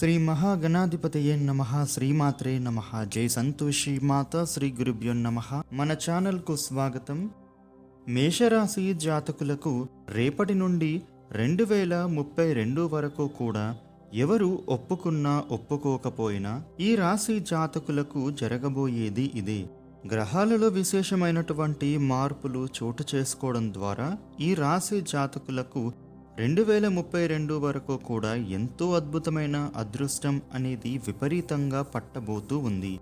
శ్రీ మహాగణాధిపతయే నమ శ్రీమాత్రే నమ. జై సంతోషి మాత శ్రీ గురుభ్యో నమ. మన ఛానల్కు స్వాగతం. మేషరాశి జాతకులకు రేపటి నుండి రెండు వేల ముప్పై రెండు వరకు కూడా ఎవరు ఒప్పుకున్నా ఒప్పుకోకపోయినా ఈ రాశి జాతకులకు జరగబోయేది ఇదే. గ్రహాలలో విశేషమైనటువంటి మార్పులు చోటు చేసుకోవడం ద్వారా ఈ రాశి జాతకులకు రెండు వేల ముప్పై రెండు వరకు కూడా ఎంతో అద్భుతమైన అదృష్టం అనేది విపరీతంగా పట్టబోతూ ఉంది.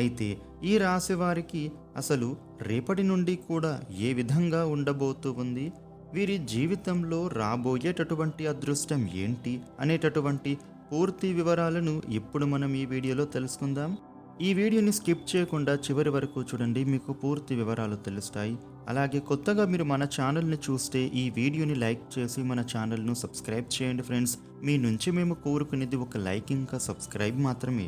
అయితే ఈ రాశి వారికి అసలు రేపటి నుండి కూడా ఏ విధంగా ఉండబోతూ ఉంది? వీరి జీవితంలో రాబోయేటటువంటి అదృష్టం ఏంటి? అనేటటువంటి పూర్తి వివరాలను ఇప్పుడు మనం ఈ వీడియోలో తెలుసుకుందాం. ఈ వీడియోని స్కిప్ చేయకుండా చివరి వరకు చూడండి మీకు పూర్తి వివరాలు తెలుస్తాయి. అలాగే కొత్తగా మీరు మన ఛానల్ని చూస్తే ఈ వీడియోని లైక్ చేసి మన ఛానల్ను సబ్స్క్రైబ్ చేయండి ఫ్రెండ్స్. మీ నుంచి మేము కోరుకునేది ఒక లైక్ ఇంకా సబ్స్క్రైబ్ మాత్రమే.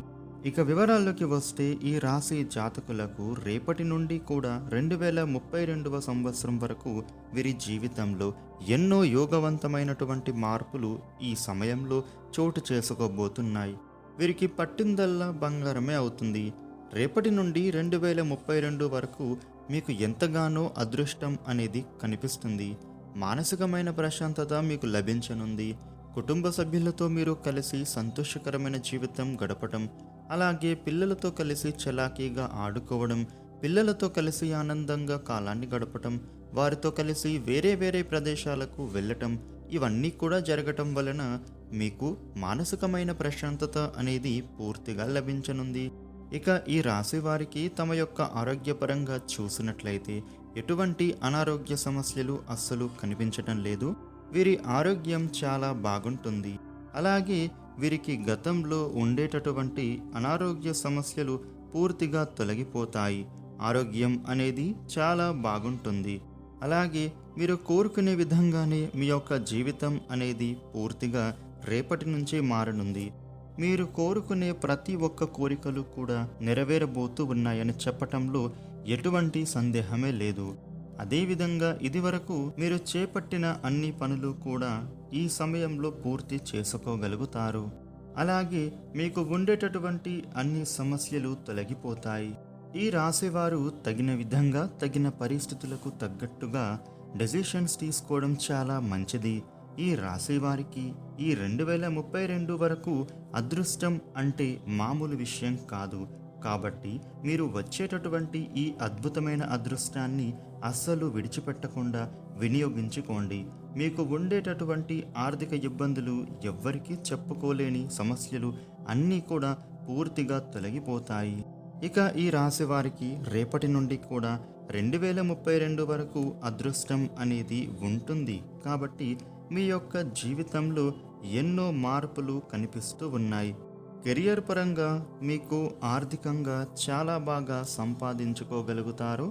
ఇక వివరాల్లోకి వస్తే ఈ రాశి జాతకులకు రేపటి నుండి కూడా రెండు వేల ముప్పై రెండవ సంవత్సరం వరకు వీరి జీవితంలో ఎన్నో యోగవంతమైనటువంటి మార్పులు ఈ సమయంలో చోటు చేసుకోబోతున్నాయి. వీరికి పట్టిందల్లా బంగారమే అవుతుంది. రేపటి నుండి రెండు వేల ముప్పై రెండు వరకు మీకు ఎంతగానో అదృష్టం అనేది కనిపిస్తుంది. మానసికమైన ప్రశాంతత మీకు లభించనుంది. కుటుంబ సభ్యులతో మీరు కలిసి సంతోషకరమైన జీవితం గడపటం అలాగే పిల్లలతో కలిసి చలాకీగా ఆడుకోవడం పిల్లలతో కలిసి ఆనందంగా కాలాన్ని గడపటం వారితో కలిసి వేరే వేరే ప్రదేశాలకు వెళ్ళటం ఇవన్నీ కూడా జరగటం వలన మీకు మానసికమైన ప్రశాంతత అనేది పూర్తిగా లభించనుంది. ఇక ఈ రాశి వారికి తమ యొక్క ఆరోగ్యపరంగా చూసినట్లయితే ఎటువంటి అనారోగ్య సమస్యలు అస్సలు కనిపించటం లేదు. వీరి ఆరోగ్యం చాలా బాగుంటుంది. అలాగే వీరికి గతంలో ఉండేటటువంటి అనారోగ్య సమస్యలు పూర్తిగా తొలగిపోతాయి. ఆరోగ్యం అనేది చాలా బాగుంటుంది. అలాగే మీరు కోరుకునే విధంగానే మీ యొక్క జీవితం అనేది పూర్తిగా రేపటి నుంచే మారనుంది. మీరు కోరుకునే ప్రతి ఒక్క కోరికలు కూడా నెరవేరబోతూ ఉన్నాయని చెప్పటంలో ఎటువంటి సందేహమే లేదు. అదేవిధంగా ఇదివరకు మీరు చేపట్టిన అన్ని పనులు కూడా ఈ సమయంలో పూర్తి చేసుకోగలుగుతారు. అలాగే మీకు ఉండేటటువంటి అన్ని సమస్యలు తొలగిపోతాయి. ఈ రాశివారు తగిన విధంగా తగిన పరిస్థితులకు తగ్గట్టుగా డెసిషన్స్ తీసుకోవడం చాలా మంచిది. ఈ రాసేవారికి ఈ రెండు వేల ముప్పై రెండు వరకు అదృష్టం అంటే మామూలు విషయం కాదు. కాబట్టి మీరు వచ్చేటటువంటి ఈ అద్భుతమైన అదృష్టాన్ని అస్సలు విడిచిపెట్టకుండా వినియోగించుకోండి. మీకు ఉండేటటువంటి ఆర్థిక ఇబ్బందులు ఎవ్వరికీ చెప్పుకోలేని సమస్యలు అన్నీ కూడా పూర్తిగా తొలగిపోతాయి. ఇక ఈ రాశి వారికి రేపటి నుండి కూడా రెండు వేల ముప్పై రెండు వరకు అదృష్టం అనేది ఉంటుంది. కాబట్టి మీ యొక్క జీవితంలో ఎన్నో మార్పులు కనిపిస్తూ ఉన్నాయి. కెరియర్ పరంగా మీకు ఆర్థికంగా చాలా బాగా సంపాదించుకోగలుగుతారు.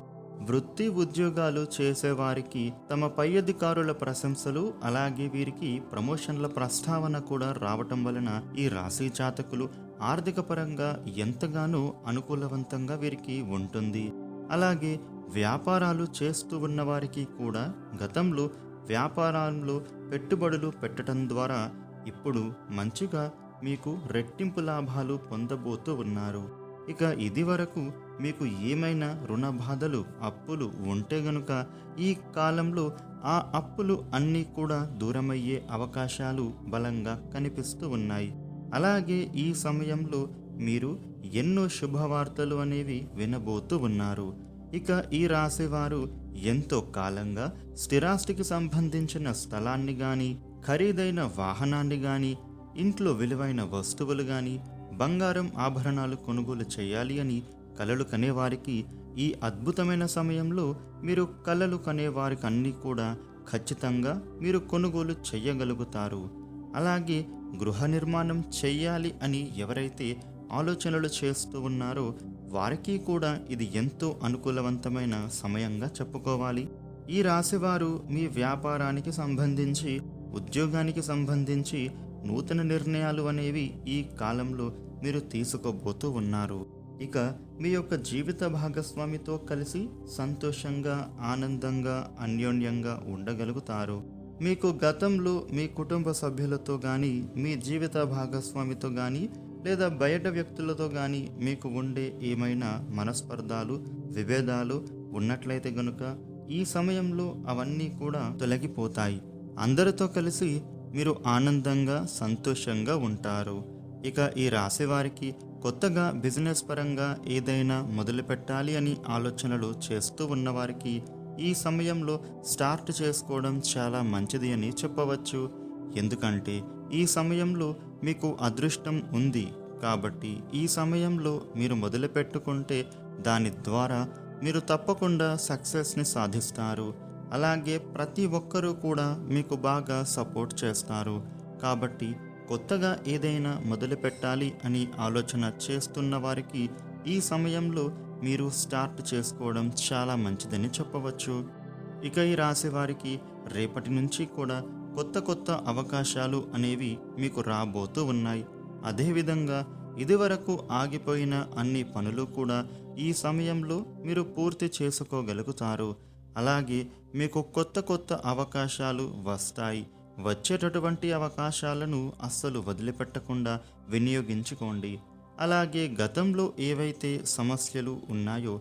వృత్తి ఉద్యోగాలు చేసేవారికి తమ పై అధికారుల ప్రశంసలు అలాగే వీరికి ప్రమోషన్ల ప్రస్తావన కూడా రావటం వలన ఈ రాశి జాతకులు ఆర్థిక పరంగా ఎంతగానో అనుకూలవంతంగా వీరికి ఉంటుంది. అలాగే వ్యాపారాలు చేస్తూ ఉన్న వారికి కూడా గతంలో వ్యాపారాల్లో పెట్టుబడులు పెట్టడం ద్వారా ఇప్పుడు మంచిగా మీకు రెట్టింపు లాభాలు పొందబోతూ ఉన్నారు. ఇక ఇది వరకు మీకు ఏమైనా రుణ బాధలు అప్పులు ఉంటే గనుక ఈ కాలంలో ఆ అప్పులు అన్నీ కూడా దూరమయ్యే అవకాశాలు బలంగా కనిపిస్తూ ఉన్నాయి. అలాగే ఈ సమయంలో మీరు ఎన్నో శుభవార్తలు అనేవి వినబోతూ ఉన్నారు. ఇక ఈ రాశివారు ఎంతో కాలంగా స్థిరాస్తికి సంబంధించిన స్థలాన్ని గాని ఖరీదైన వాహనాన్ని గాని ఇంట్లో విలువైన వస్తువులు గాని బంగారం ఆభరణాలు కొనుగోలు చేయాలి అని కలలు కనేవారికి ఈ అద్భుతమైన సమయంలో మీరు కలలు కనేవారికి అన్నీ కూడా ఖచ్చితంగా మీరు కొనుగోలు చేయగలుగుతారు. అలాగే గృహ నిర్మాణం చెయ్యాలి అని ఎవరైతే ఆలోచనలు చేస్తూ ఉన్నారో వారికి కూడా ఇది ఎంతో అనుకూలవంతమైన సమయంగా చెప్పుకోవాలి. ఈ రాశివారు మీ వ్యాపారానికి సంబంధించి ఉద్యోగానికి సంబంధించి నూతన నిర్ణయాలు అనేవి ఈ కాలంలో మీరు తీసుకోబోతూ ఉన్నారు. ఇక మీ యొక్క జీవిత భాగస్వామితో కలిసి సంతోషంగా ఆనందంగా అన్యోన్యంగా ఉండగలుగుతారు. మీకు గతంలో మీ కుటుంబ సభ్యులతో కానీ మీ జీవిత భాగస్వామితో కానీ లేదా బయట వ్యక్తులతో కానీ మీకు ఉండే ఏమైనా మనస్పర్ధాలు విభేదాలు ఉన్నట్లయితే గనుక ఈ సమయంలో అవన్నీ కూడా తొలగిపోతాయి. అందరితో కలిసి మీరు ఆనందంగా సంతోషంగా ఉంటారు. ఇక ఈ రాశివారికి కొత్తగా బిజినెస్ పరంగా ఏదైనా మొదలు పెట్టాలి అని ఆలోచనలు చేస్తూ ఉన్నవారికి ఈ సమయంలో స్టార్ట్ చేసుకోవడం చాలా మంచిది అని చెప్పవచ్చు. ఎందుకంటే ఈ సమయంలో మీకు అదృష్టం ఉంది. కాబట్టి ఈ సమయంలో మీరు మొదలుపెట్టుకుంటే దాని ద్వారా మీరు తప్పకుండా సక్సెస్ని సాధిస్తారు. అలాగే ప్రతి ఒక్కరూ కూడా మీకు బాగా సపోర్ట్ చేస్తారు. కాబట్టి కొత్తగా ఏదైనా మొదలు పెట్టాలి అని ఆలోచన చేస్తున్న వారికి ఈ సమయంలో మీరు స్టార్ట్ చేసుకోవడం చాలా మంచిదని చెప్పవచ్చు. ఇక ఈ రాశి వారికి రేపటి నుంచి కూడా కొత్త కొత్త అవకాశాలు అనేవి మీకు రాబోతూ ఉన్నాయి. అదేవిధంగా ఇదివరకు ఆగిపోయిన అన్ని పనులు కూడా ఈ సమయంలో మీరు పూర్తి చేసుకోగలుగుతారు. అలాగే మీకు కొత్త కొత్త అవకాశాలు వస్తాయి. వచ్చేటటువంటి అవకాశాలను అస్సలు వదిలిపెట్టకుండా వినియోగించుకోండి. అలాగే గతంలో ఏవైతే సమస్యలు ఉన్నాయో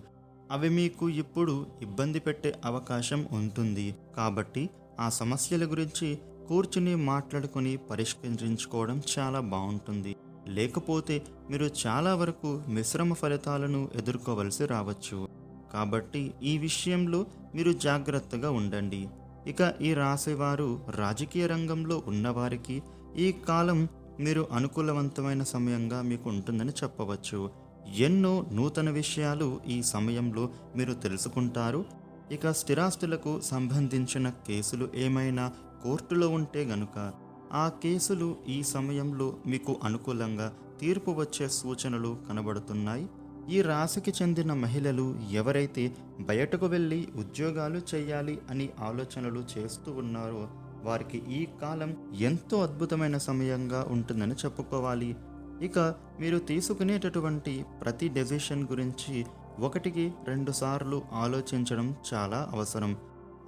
అవి మీకు ఇప్పుడు ఇబ్బంది పెట్టే అవకాశం ఉంటుంది. కాబట్టి ఆ సమస్యల గురించి కూర్చుని మాట్లాడుకొని పరిష్కరించుకోవడం చాలా బాగుంటుంది. లేకపోతే మీరు చాలా వరకు మిశ్రమ ఫలితాలను ఎదుర్కోవలసి రావచ్చు. కాబట్టి ఈ విషయంలో మీరు జాగ్రత్తగా ఉండండి. ఇక ఈ రాశివారు రాజకీయ రంగంలో ఉన్నవారికి ఈ కాలం మీరు అనుకూలవంతమైన సమయంగా మీకు ఉంటుందని చెప్పవచ్చు. ఎన్నో నూతన విషయాలు ఈ సమయంలో మీరు తెలుసుకుంటారు. ఇక స్థిరాస్తులకు సంబంధించిన కేసులు ఏమైనా కోర్టులో ఉంటే గనుక ఆ కేసులు ఈ సమయంలో మీకు అనుకూలంగా తీర్పు వచ్చే సూచనలు కనబడుతున్నాయి. ఈ రాశికి చెందిన మహిళలు ఎవరైతే బయటకు వెళ్ళి ఉద్యోగాలు చేయాలి అని ఆలోచనలు చేస్తూ ఉన్నారో వారికి ఈ కాలం ఎంతో అద్భుతమైన సమయంగా ఉంటుందని చెప్పుకోవాలి. ఇక మీరు తీసుకునేటటువంటి ప్రతి డెసిషన్ గురించి ఒకటికి రెండు సార్లు ఆలోచించడం చాలా అవసరం.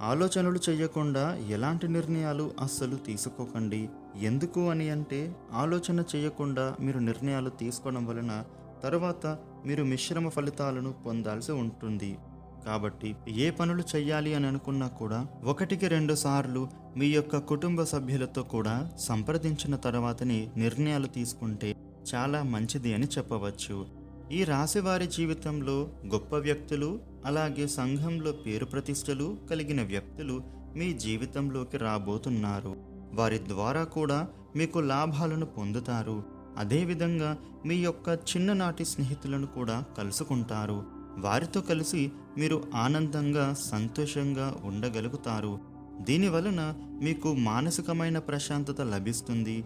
ఆలోచనలు చేయకుండా ఎలాంటి నిర్ణయాలు అస్సలు తీసుకోకండి. ఎందుకు అని అంటే ఆలోచన చేయకుండా మీరు నిర్ణయాలు తీసుకోవడం వలన తర్వాత మీరు మిశ్రమ ఫలితాలను పొందాల్సి ఉంటుంది. కాబట్టి ఏ పనులు చేయాలి అని అనుకున్నా కూడా ఒకటికి రెండు సార్లు మీ యొక్క కుటుంబ సభ్యులతో కూడా సంప్రదించిన తర్వాతనే నిర్ణయాలు తీసుకుంటే చాలా మంచిది అని చెప్పవచ్చు. ఈ రాశివారి జీవితంలో గొప్ప వ్యక్తులు అలాగే సంఘంలో పేరు ప్రతిష్టలు కలిగిన వ్యక్తులు మీ జీవితంలోకి రాబోతున్నారు. వారి ద్వారా కూడా మీకు లాభాలను పొందుతారు. అదేవిధంగా మీ యొక్క చిన్ననాటి స్నేహితులను కూడా కలుసుకుంటారు. వారితో కలిసి మీరు ఆనందంగా సంతోషంగా ఉండగలుగుతారు. దీనివలన మీకు మానసికమైన ప్రశాంతత లభిస్తుంది.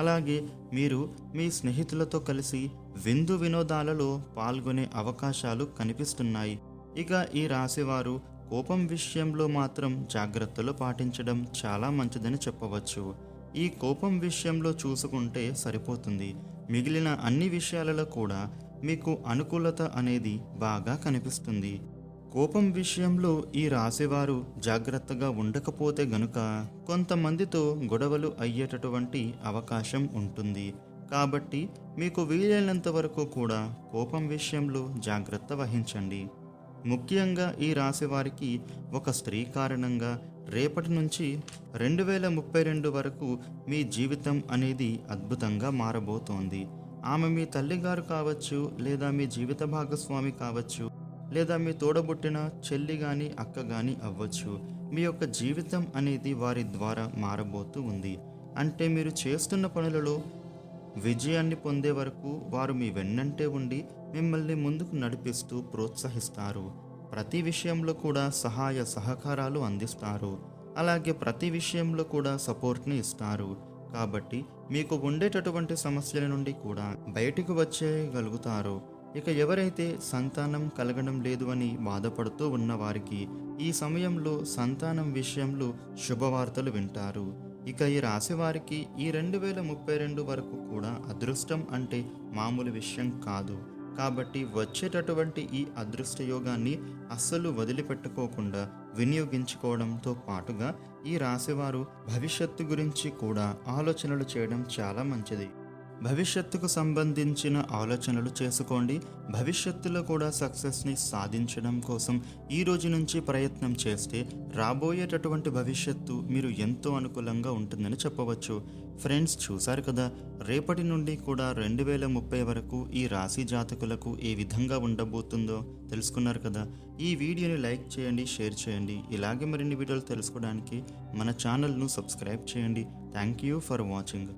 అలాగే మీరు మీ స్నేహితులతో కలిసి విందు వినోదాలలో పాల్గొనే అవకాశాలు కనిపిస్తున్నాయి. ఇక ఈ రాశివారు కోపం విషయంలో మాత్రం జాగ్రత్తలు పాటించడం చాలా మంచిదని చెప్పవచ్చు. ఈ కోపం విషయంలో చూసుకుంటే సరిపోతుంది. మిగిలిన అన్ని విషయాలలో కూడా మీకు అనుకూలత అనేది బాగా కనిపిస్తుంది. కోపం విషయంలో ఈ రాశివారు జాగ్రత్తగా ఉండకపోతే గనుక కొంతమందితో గొడవలు అయ్యేటటువంటి అవకాశం ఉంటుంది. కాబట్టి మీకు వీలైనంత వరకు కూడా కోపం విషయంలో జాగ్రత్త వహించండి. ముఖ్యంగా ఈ రాశి వారికి ఒక స్త్రీ కారణంగా రేపటి నుంచి రెండు వేల ముప్పై రెండు వరకు మీ జీవితం అనేది అద్భుతంగా మారబోతోంది. ఆమె మీ తల్లిగారు కావచ్చు లేదా మీ జీవిత భాగస్వామి కావచ్చు లేదా మీ తోడబుట్టిన చెల్లి కానీ అక్క కానీ అవ్వచ్చు. మీ యొక్క జీవితం అనేది వారి ద్వారా మారబోతూ ఉంది. అంటే మీరు చేస్తున్న పనులలో విజయాన్ని పొందే వరకు వారు మీ వెన్నంటే ఉండి మిమ్మల్ని ముందుకు నడిపిస్తూ ప్రోత్సహిస్తారు. ప్రతి విషయంలో కూడా సహాయ సహకారాలు అందిస్తారు. అలాగే ప్రతి విషయంలో కూడా సపోర్ట్ని ఇస్తారు. కాబట్టి మీకు ఉండేటటువంటి సమస్యల నుండి కూడా బయటకు వచ్చేయగలుగుతారు. ఇక ఎవరైతే సంతానం కలగడం లేదు అని బాధపడుతూ ఉన్నవారికి ఈ సమయంలో సంతానం విషయంలో శుభవార్తలు వింటారు. ఇక ఈ రాశి వారికి ఈ రెండు వేల ముప్పై రెండు వరకు కూడా అదృష్టం అంటే మామూలు విషయం కాదు. కాబట్టి వచ్చేటటువంటి ఈ అదృష్ట యోగాన్ని అస్సలు వదిలిపెట్టుకోకుండా వినియోగించుకోవడంతో పాటుగా ఈ రాశివారు భవిష్యత్తు గురించి కూడా ఆలోచనలు చేయడం చాలా మంచిది. భవిష్యత్తుకు సంబంధించిన ఆలోచనలు చేసుకోండి. భవిష్యత్తులో కూడా సక్సెస్ని సాధించడం కోసం ఈ రోజు నుంచి ప్రయత్నం చేస్తే రాబోయేటటువంటి భవిష్యత్తు మీరు ఎంతో అనుకూలంగా ఉంటుందని చెప్పవచ్చు. ఫ్రెండ్స్ చూశారు కదా? రేపటి నుండి కూడా రెండు వేల ముప్పై వరకు ఈ రాశి జాతకులకు ఏ విధంగా ఉండబోతుందో తెలుసుకున్నారు కదా? ఈ వీడియోని లైక్ చేయండి షేర్ చేయండి. ఇలాగే మరిన్ని వీడియోలు తెలుసుకోవడానికి మన ఛానల్ను సబ్స్క్రైబ్ చేయండి. Thank you for watching.